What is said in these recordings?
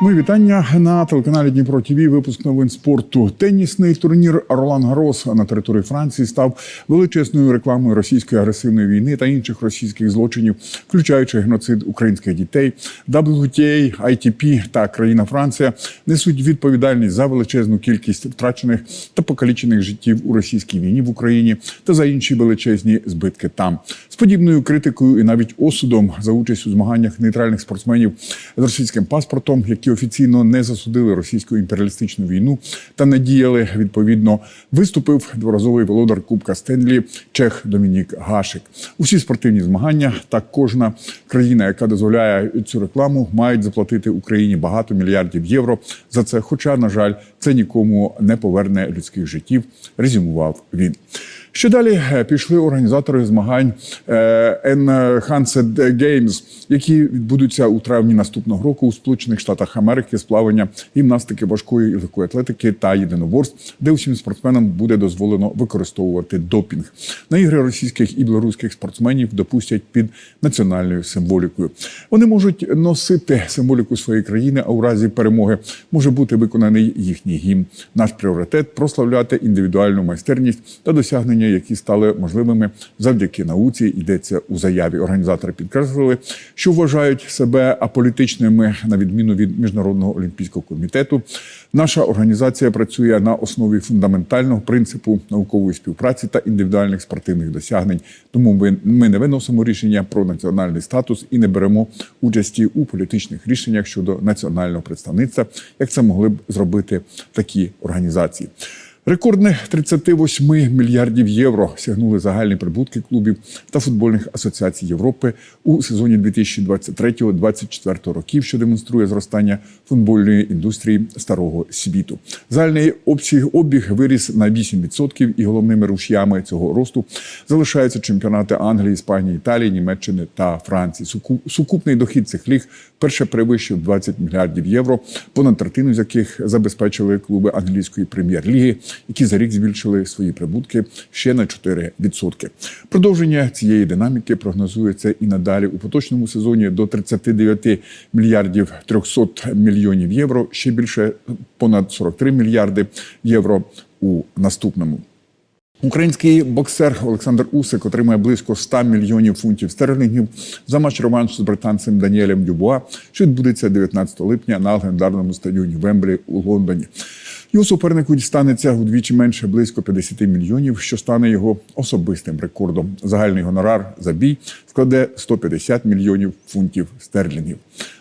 Мої вітання на телеканалі Дніпро ТВ. Випуск новин спорту. Тенісний турнір Ролан Гарос на території Франції став величезною рекламою російської агресивної війни та інших російських злочинів, включаючи геноцид українських дітей. WTA, ITP та країна Франція несуть відповідальність за величезну кількість втрачених та покалічених життів у російській війні в Україні та за інші величезні збитки там. З подібною критикою і навіть осудом за участь у змаганнях нейтральних спортсменів з російським паспортом, які офіційно не засудили російську імперіалістичну війну та не діяли відповідно, виступив дворазовий володар Кубка Стенлі Чех Домінік Гашик. Усі спортивні змагання та кожна країна, яка дозволяє цю рекламу, мають заплатити Україні багато мільярдів євро за це. Хоча, на жаль, це нікому не поверне людських життів. Резюмував він. Що далі Е, пішли організатори змагань е, Enhanced Games, які відбудуться у травні наступного року у Сполучених Штатах Америки з плавання, гімнастики, важкої і легкої атлетики та єдиноборств, де усім спортсменам буде дозволено використовувати допінг. На ігри російських і білоруських спортсменів допустять під національною символікою. Вони можуть носити символіку своєї країни, а у разі перемоги може бути виконаний їхній гімн. Наш пріоритет прославляти індивідуальну майстерність та досягнення, які стали можливими завдяки науці. Йдеться у заяві. Організатори підкреслили, що вважають себе аполітичними на відміну від міжнародного олімпійського комітету. Наша організація працює на основі фундаментального принципу наукової співпраці та індивідуальних спортивних досягнень. Тому ми не виносимо рішення про національний статус і не беремо участі у політичних рішеннях щодо національного представництва, як це могли б зробити такі організації. Рекордних 38 мільярдів євро сягнули загальні прибутки клубів та футбольних асоціацій Європи у сезоні 2023-2024 років, що демонструє зростання футбольної індустрії старого світу. Загальний обіг виріс на 8% і головними рушіями цього росту залишаються чемпіонати Англії, Іспанії, Італії, Німеччини та Франції. Суку- Сукупний дохід цих ліг перше перевищив 20 мільярдів євро, понад третину з яких забезпечили клуби англійської прем'єр-ліги, які за рік збільшили свої прибутки ще на 4%. Продовження цієї динаміки прогнозується і надалі у поточному сезоні до 39 мільярдів 300 мільйонів євро, ще більше понад 43 мільярди євро у наступному. Український боксер Олександр Усик отримає близько 100 мільйонів фунтів стерлінгів за матч реванш з британцем Даніелем Дюбуа, що відбудеться 19 липня на легендарному стадіоні Вемблі у Лондоні. Його супернику дістанеться удвічі менше близько 50 мільйонів, що стане його особистим рекордом. Загальний гонорар за бій складе 150 мільйонів фунтів стерлінгів.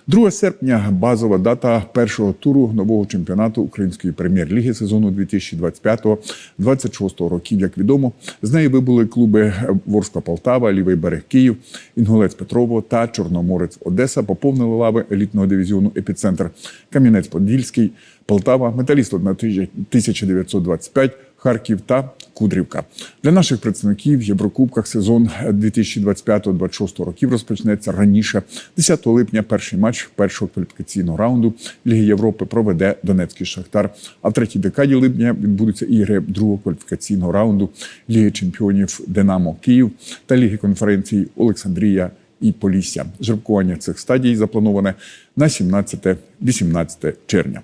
2 серпня базова дата першого туру нового чемпіонату української прем'єр-ліги сезону 2025-26 років. Як відомо, з неї вибули клуби Ворскла Полтава, Лівий берег Київ, Інгулець Петрово та Чорноморець Одеса. Поповнили лави елітного дивізіону Епіцентр Кам'янець Подільський, Полтава, Металіст 1925, Харків та Кудрівка. Для наших представників в Єврокубках сезон 2025-26 років розпочнеться раніше. 10 липня перший матч першого кваліфікаційного раунду Ліги Європи проведе Донецький Шахтар. А в третій декаді липня відбудуться ігри другого кваліфікаційного раунду Ліги чемпіонів Динамо Київ та Ліги конференцій Олександрія і Полісся. Жеребкування цих стадій заплановане на 17-18 червня.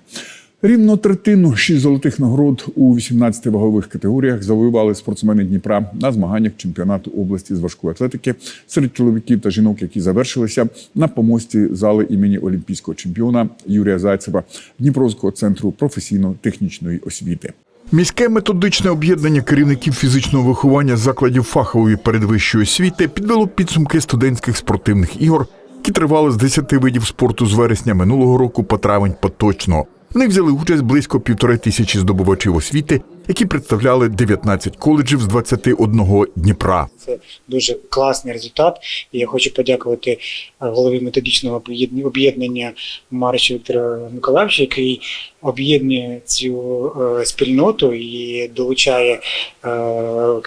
Рівно третину шість золотих нагород у 18 вагових категоріях завоювали спортсмени Дніпра на змаганнях чемпіонату області з важкої атлетики серед чоловіків та жінок, які завершилися на помості зали імені олімпійського чемпіона Юрія Зайцева Дніпровського центру професійно-технічної освіти. Міське методичне об'єднання керівників фізичного виховання закладів фахової передвищої освіти підвело підсумки студентських спортивних ігор, які тривали з 10 видів спорту з вересня минулого року по травень поточного. В них взяли участь близько півтори тисячі здобувачів освіти, які представляли 19 коледжів з 21 Дніпра. Це дуже класний результат. І я хочу подякувати е, голові методичного об'єднання Маричу Віктору Миколаївичу, який об'єднує цю е, спільноту і долучає е,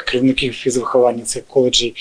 керівників фізвиховання цих коледжів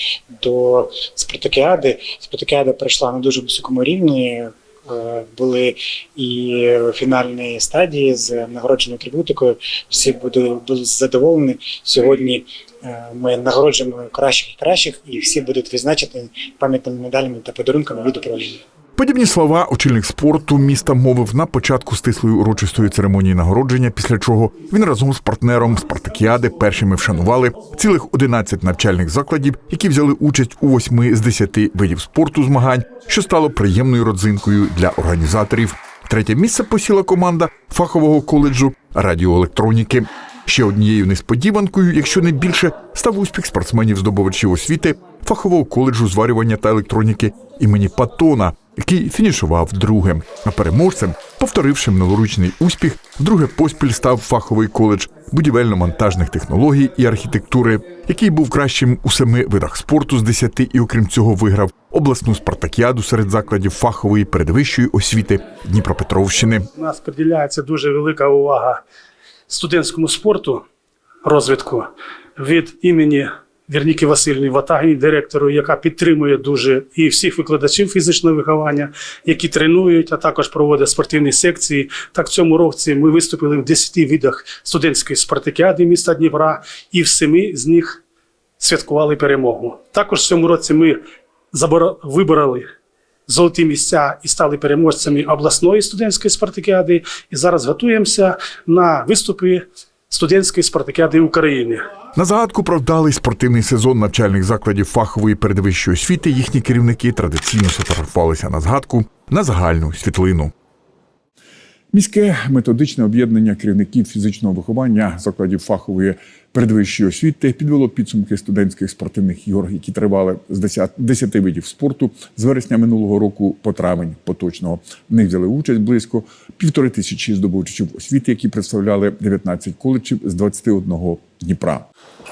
до спартакіади. Спартакіада пройшла на дуже високому рівні. Е, Були і фінальні стадії з нагородженою атрибутикою. Всі були, були задоволені. Сьогодні е, ми нагороджуємо кращих і кращих, і всі будуть відзначені пам'ятними медалями та подарунками від управління. Подібні слова очільник спорту міста мовив на початку стислої урочистої церемонії нагородження, після чого він разом з партнером Спартакіади першими вшанували цілих 11 навчальних закладів, які взяли участь у восьми з 10 видів спорту змагань, що стало приємною родзинкою для організаторів. Третє місце посіла команда фахового коледжу радіоелектроніки. Ще однією несподіванкою, якщо не більше, став успіх спортсменів-здобувачів освіти фахового коледжу зварювання та електроніки імені Патона, який фінішував другим. А переможцем, повторивши минулорічний успіх, вдруге поспіль став фаховий коледж будівельно-монтажних технологій і архітектури, який був кращим у семи видах спорту з десяти і, окрім цього, виграв обласну спартакіаду серед закладів фахової передвищої освіти Дніпропетровщини. У нас приділяється дуже велика увага студентському спорту, розвитку від імені Вірніки Васильівни Ватагні, директору, яка підтримує дуже і всіх викладачів фізичного виховання, які тренують, а також проводять спортивні секції. Так, в цьому році ми виступили в 10 видах студентської спартакіади міста Дніпра, і в семи з них святкували перемогу. Також в цьому році ми вибороли золоті місця і стали переможцями обласної студентської спартакіади. І зараз готуємося на виступи студентської спартакіади України. На загадку про вдалий спортивний сезон навчальних закладів фахової передвищої освіти їхні керівники традиційно сфотографувалися на згадку на загальну світлину. Міське методичне об'єднання керівників фізичного виховання закладів фахової передвищої освіти підвело підсумки студентських спортивних ігор, які тривали з 10, 10 видів спорту з вересня минулого року по травень поточного. В них взяли участь близько півтори тисячі здобувачів освіти, які представляли 19 коледжів з 21 Дніпра.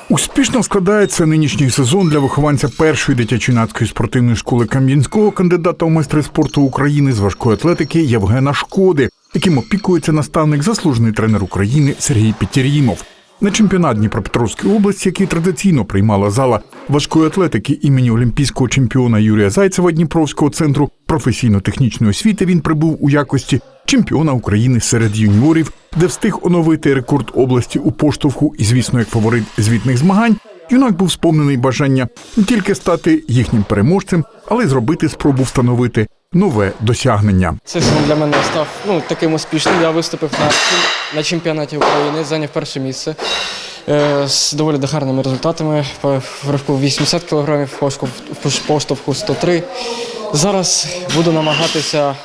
Успішно складається нинішній сезон для вихованця першої дитячо-юнацької спортивної школи Кам'янського кандидата у майстри спорту України з важкої атлетики Євгена Шкоди, яким опікується наставник заслужений тренер України Сергій Петірімов. На чемпіонат Дніпропетровської області, який традиційно приймала зала важкої атлетики імені олімпійського чемпіона Юрія Зайцева Дніпровського центру професійно-технічної освіти, він прибув у якості чемпіона України серед юніорів, де встиг оновити рекорд області у поштовху і, звісно, як фаворит звітних змагань. Юнак був сповнений бажання не тільки стати їхнім переможцем, але й зробити спробу встановити нове досягнення. Сезон для мене став ну, таким успішним. Я виступив на, на чемпіонаті України, зайняв перше місце е, з доволі гарними результатами. В ривку 80 кг, в поштовху 103. Зараз буду намагатися,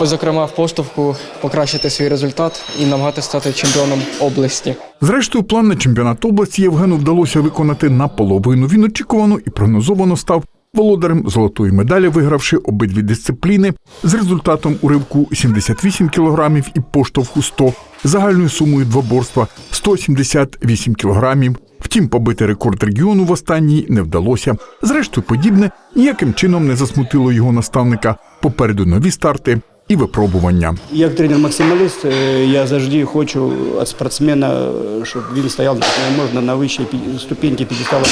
зокрема в поштовху, покращити свій результат і намагатися стати чемпіоном області. Зрештою, план на чемпіонат області Євгену вдалося виконати наполовину. Він очікувано і прогнозовано став володарем золотої медалі, вигравши обидві дисципліни з результатом у ривку 78 кілограмів і поштовху 100, загальною сумою двоборства 178 кілограмів. Втім, побити рекорд регіону в останній не вдалося. Зрештою, подібне ніяким чином не засмутило його наставника. Попереду нові старти і випробування. Як тренер-максималіст, е, я завжди хочу від спортсмена, е, щоб він стояв можна на вищій пі- ступеньці підістала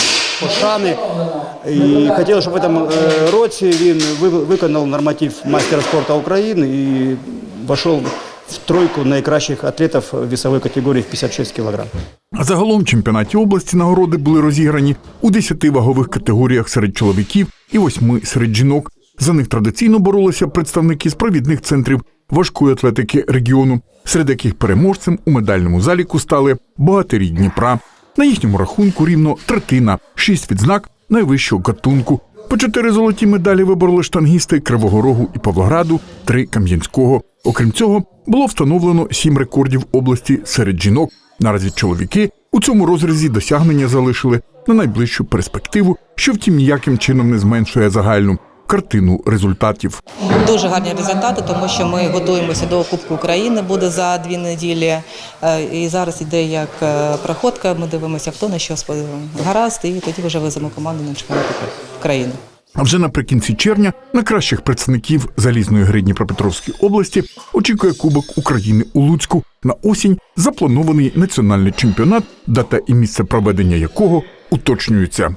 пошани. І хотів, щоб в цьому е, році він виконав норматив майстера спорту України і вийшов в тройку найкращих атлетів весової категорії в 56 кг. Загалом в чемпіонаті області нагороди були розіграні у 10 вагових категоріях серед чоловіків і 8 серед жінок. За них традиційно боролися представники з провідних центрів важкої атлетики регіону, серед яких переможцем у медальному заліку стали богатирі Дніпра. На їхньому рахунку рівно третина, шість відзнак найвищого гатунку. По чотири золоті медалі вибороли штангісти Кривого Рогу і Павлограду, три Кам'янського. Окрім цього, було встановлено сім рекордів області серед жінок. Наразі чоловіки у цьому розрізі досягнення залишили на найближчу перспективу, що втім ніяким чином не зменшує загальну картину результатів. Дуже гарні результати, тому що ми готуємося до Кубку України, буде за дві неділі. Е, І зараз іде як е, проходка. Ми дивимося, хто на що гаразд, і тоді вже веземо команду на чемпіонат країни. А вже наприкінці червня на кращих представників залізної гри Дніпропетровської області очікує Кубок України у Луцьку. На осінь запланований національний чемпіонат, дата і місце проведення якого уточнюються.